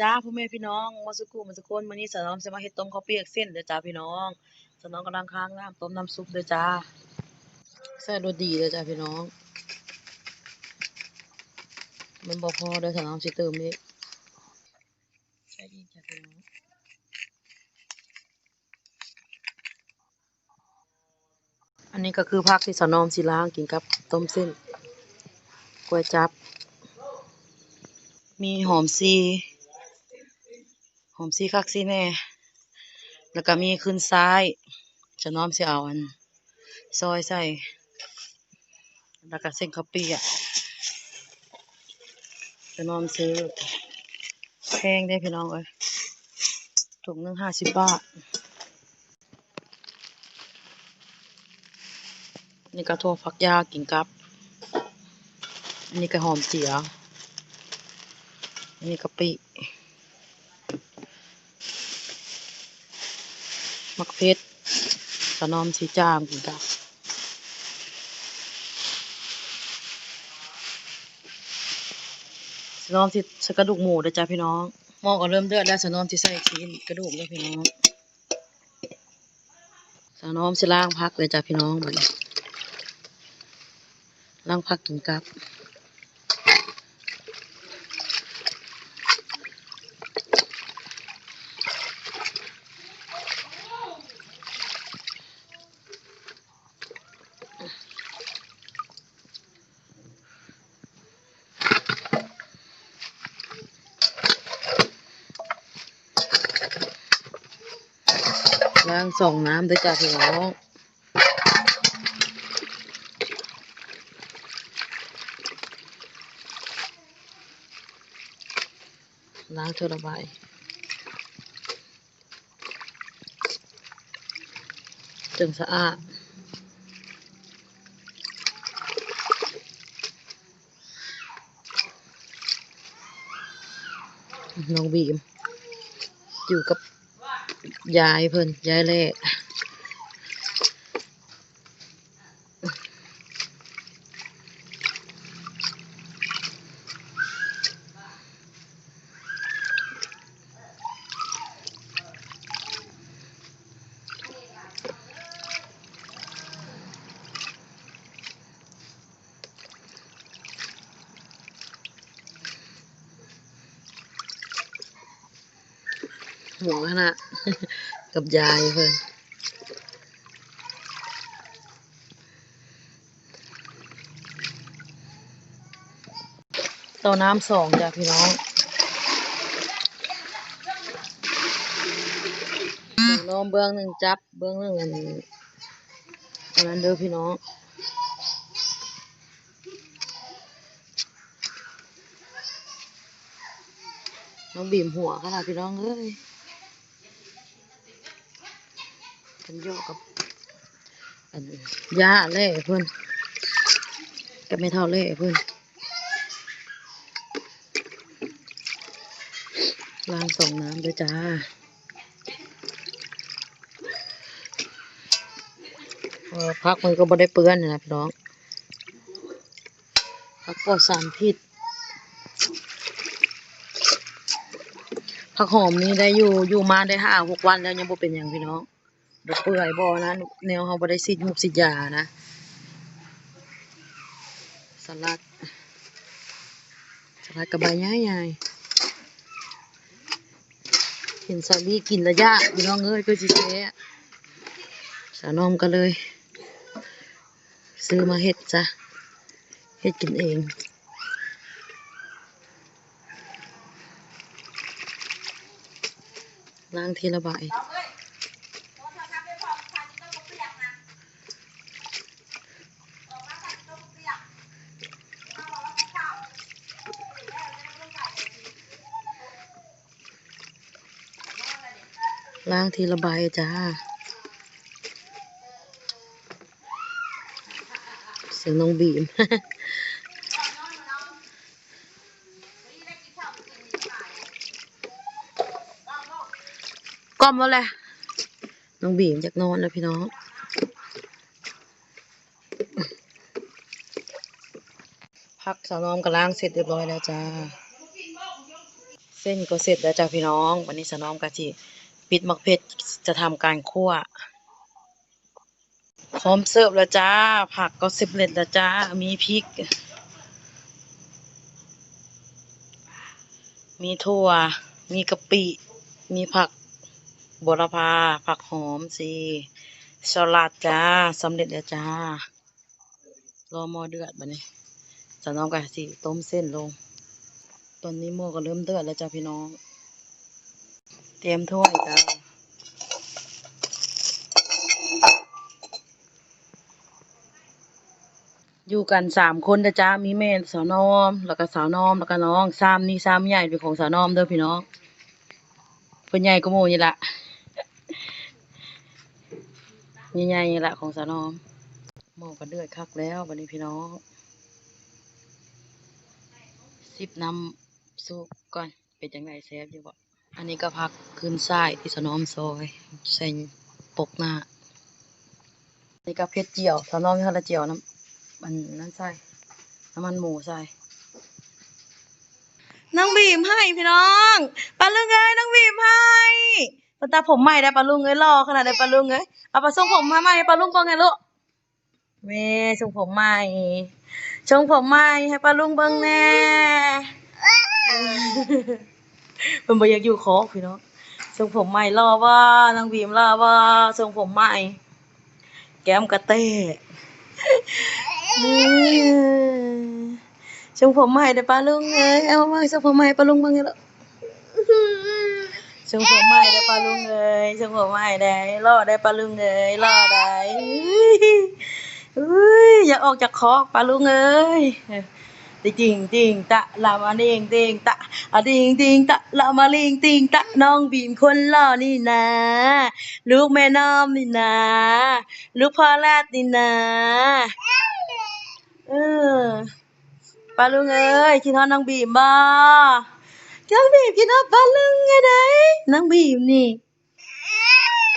จ้าพ่อแม่พี่น้องมาสุกุมาสุคนมื้อนี้สาวน้อมสิมาเฮ็ดต้มข้าวเปียกเส้นเด้อจ้าพี่น้องสาวน้องกำลังค้างน้ำต้มน้ำซุปเด้อจ้าใส่รสดีเด้อจ้าพี่น้อง มันบ่พอเด้อสาวน้อมสิเติมอีกใส่อีกจ้าพี่น้องอันนี้ก็คือผักที่สาวน้อมสิล้างกินกับต้มเส้นก๋วยจั๊บมีหอมซี มซีคักซีแน่ แล้วก็มีขึ้นซ้าย จะน้อมสิเอาอัน ซอยใส่ แล้วก็เส้นข้าวเปียกจะน้อมซื้อแพงได้พี่น้องเอ้ยถุงหนึงห้าสิบบาท นี่ก็ถั่วฝักยากินกับ อันนี้ก็หอมเจียวอันนี้กะปิ มักเพชรสะนอมสีจามกินกับสะนอมสิใส่กระดูกหมูเด้อจ้าพี่น้องหม้อก็เริ่มเดือดแล้วสะนอมสิใส่ชิ้นกระดูกเด้อพี่น้องสะนอมสิล้างพักเลยจ้าพี่น้องบัดนี้ล้างพักกินกับ ล้างส่องน้ำด้วยจ้าพี่น้องล้างเท่าระบายจนสะอาดน้องบีมอยู่กับ ยายเพิ่นยายเล่ หัวขนาดกับยายเพิ่นเต้าน้ำสองจ้ะพี่น้องเบื้องน้องเบื้องหนึ่งจับ เบื้องหนึ่งอันอันนั้นเด้อพี่น้องน้องบีมหัวขนาดพี่น้องเอ้ยกั นโยกับอันยาเล่เพื่อนกับไม่เท่าเล่เพื่อนล้างส่งน้ำด้วยจ้าพักมันก็บ่ได้เปื้อนนะพี่น้องพักปลอดสารพิษผักหอมนี่ได้อยู่อยู่มาได้ห้าหกวันแล้วยังบ่เป็นหยังพี่น้อง บ่เปื่อยบ่นะแนวเฮาบ่ได้สิดมุกสิยานะ สลัด สลัดกับใบใหญ่ๆเห็นสาลีกินระยะพี่น้องเอ้ยก็สิแท้สานอมก็เลย ซื้อมาเฮ็ดจ้ะเฮ็ดกินเองล้างทีละใบ ล้างทีละใบจ้า เสียงน้องบีม ก้มแล้วแหละน้องบีมจากนอนแล้วพี่น้องพักสาวน้อมกับล้างเสร็จเรียบร้อยแล้วจ้า เส้นก็เสร็จแล้วจ้ะพี่น้อง วันนี้สานอมกะจิ ปิดมักเพชรจะทำการคั่ว พร้อมเสิร์ฟแล้วจ้า ผักก็สร็จเร็จแล้วจ้า มีพริก มีถั่ว มีกะปิ มีผักบวรพาผักหอมสีสลัดจ้าสำเร็จแล้วจ้ารอหม้อเดือดบัดนี้สนอมกะสิต้มเส้นลง ตอนนี้หม้อก็เริ่มเดือดแล้วจ้าพี่น้อง เตรียมถ้วยจ้าอยู่กันสามคนนะจ้ามีแม่สาวน้อม แล้วก็สาวน้อมแล้วก็น้องสามนี่สามใหญ่เป็นของสาวน้อมเด้อพี่น้องเพิ่นใหญ่ก็โมนี่ละใหญ่ๆนี่ละของสาวน้อมหม้อก็เดือดคักแล้ววันนี้พี่น้องสิบน้ำซุปก่อนเป็นจังไงแซ่บอยู่บ่ อันนี้ก็พักขึ้นซ้ที่สนอมซอยใส่ปกหน้าอันนี่ก็เพชรเจียวสนอมมีทอดเจียวน้ำมันนั่นใส่น้ำมันหมูใส่น้องบีมให้พี่น้องปลาลุงเอ้ยน้องบีมให้ปตาผมใหม่ได้ปลาลุงเอ้ยรอขนาดได้ปลาลุงเอ้ยเอาปลาทรงผมมาใหม่ปลาลุงก่อนไงลูกเม่ทรงผมใหม่ทรงผมใหม่ให้ปลาลุงเบิ่งแน่ เพิ่นบ่อยากอยู่คอพี่น้องทรงผมใหม่รอว่าน้องบีมรอว่าทรงผมใหม่ แก้มกระเต้ชงผมใหม่เด้อป้าลุงเอ้ยเอามาชงผมใหม่ป้าลุงบ้างไงล่ะชงผมใหม่เด้อป้าลุงเอ้ยชงผมใหม่ได้รอได้ป้าลุงเอ้ยรอได้อุ้ยอยากออกจากคอกป้าลุงเอ้ย จริงจริงตะละมาดิงติงตะอะดิงติงตะละมาเลิงติงตะน้องบีมคนหล่อนี่นะลูกแม่น้อมนี่นะลูกพ่อแรดนี่นะเออปลาลุงเอ้ยคิดฮอดน้องบีมบ่น้องบีมคิดฮอดปลาลุงไงไดน้องบีมนี่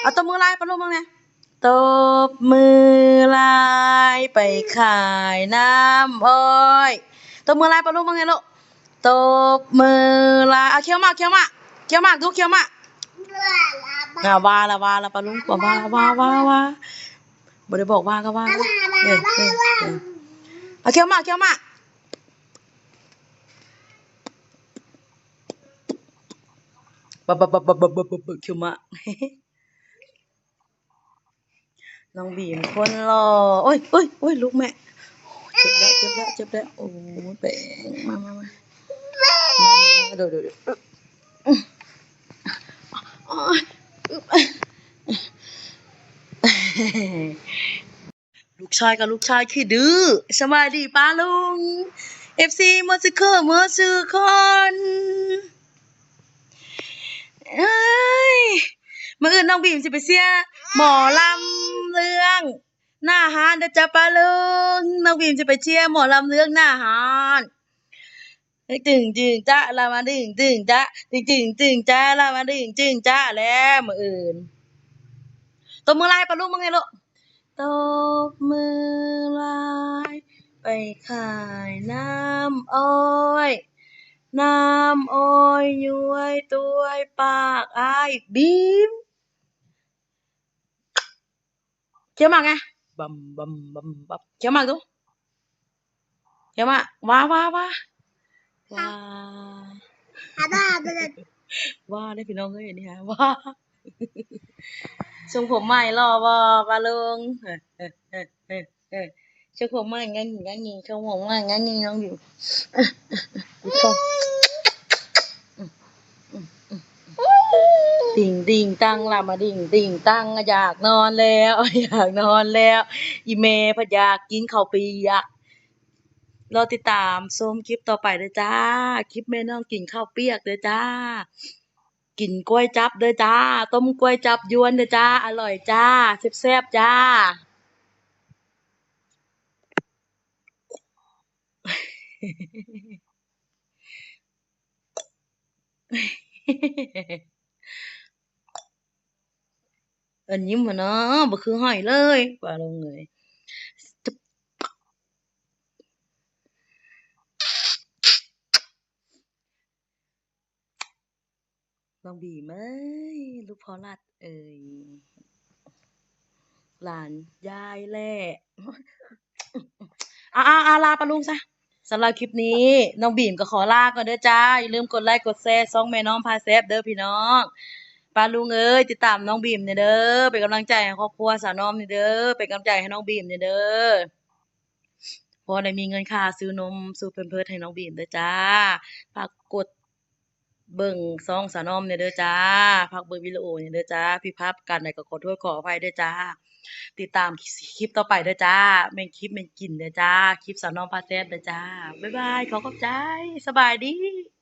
เอาตบมือลายปลาลุงบ้างเนี่ยตบมือลายไปขายน้ำอ้อย ตบมือลายปลาลุงบ้างไงลูกตบมือลายเอาเคี้ยวมากเคี้ยวมากเคี้ยวมากดูเคี้ยวมากอ่าว่าละว่าละปลาลุงวาว่าว่าว่าว่าบ่ได้บอกว่าก็ว่าเออเออเอาเคี้ยวมากเคี้ยวมากบับบับบับบับบับบับเคี้ยวมากน้องบีมคนรอโอ้ยโอ้ยโอ้ยลูกแม่ จ็บแล้วเจ็บแล้วเจ็บแล้วโอ้ยแปงมามามามาเดี๋ยวเดี๋ยวเดี๋ยวโอ๊ยลูกชายกับลูกชายขี้ดื้อสบายดีป้าลุงเอฟซีมอสิเคอร์เมื่อซื้อคอนเอ้ยมื่ออื่นน้องบีมสิไปเสียหมอลำเรื่อง หน้าฮานเด้อจ้าป้าลุงน้องบีมจะไปเชียร์หมอลำเรื่องหน้าฮานตึงจึงจ้าลามาดึงตึงจ้าตึงจึงตึงจ้าลามาดึงจึงจ้าแล้วมืออื่นตัวมือลายป้าลุงมั้งไงลูกตบมือลายไปขายน้ำอ้อยน้ำอ้อยย้วยตัวยปากอายบีมเคี้ยวหมากไงบัมบัมบัมบัมเคี้ยวหมากดูเคี้ยวหมากไง เอ้ยนี่ฮะว้าทรงผมใหม่รอบ่ปาลุงเออเออเออเออเออทรงผมใหม่งั้ ติ่งติ่งตั้งละมาดิ่งติ่งตั้งอยากนอนแล้ว อยากนอนแล้ว อีเมพอยากกินข้าวเปียกรอติดตามชมคลิปต่อไปเด้อจ้า คลิปแม่น้องกินข้าวเปียกเด้อจ้า กินกล้วยจับเด้อจ้า ต้มกล้วยจับยวนเด้อจ้า อร่อยจ้าแซ่บๆจ้าเอิ้นยิ้มหั้นเนาะบ่คือหอยเลยว่าลงเลยน้องบีมเอ้ยลูกพอรัด เอ้ยหลานยายแหละอ่าอาลาปะลุงซะสำหรับคลิปนี้น้องบีมก็ขอลาก่อนเด้อจ้า อย่าลืมกดไลค์กดแชร์ซ่องแม่น้องพาแซบเด้อพี่น้อง ปาลุงเอ้ยติดตามน้องบีมเนี่ยเด้อเป็นกำลังใจให้ครอบครัวสาวน้อมเนี่ยเด้อเป็นกำลังใจให้น้องบีมเนี่ยเด้อพอได้มีเงินค่าซื้อนมซื้อเพมเพิร์สให้น้องบีมเด้อจ้าฝากกดเบิ่งซองสาวนอมเนี่ยเด้อจ้าพักเบิ่งวิดีโอเนี่ยเด้อจ้าพี่ภาพกันไหนก็ขอโทษขออภัยเด้อจ้า ติดตามคลิปต่อไปเด้อจ้าแม่งคลิปแม่งกินเด้อจ้า คลิปสาวนอมพาแซ่เด้อจ้าบ๊ายบายขอขอบใจสบายดี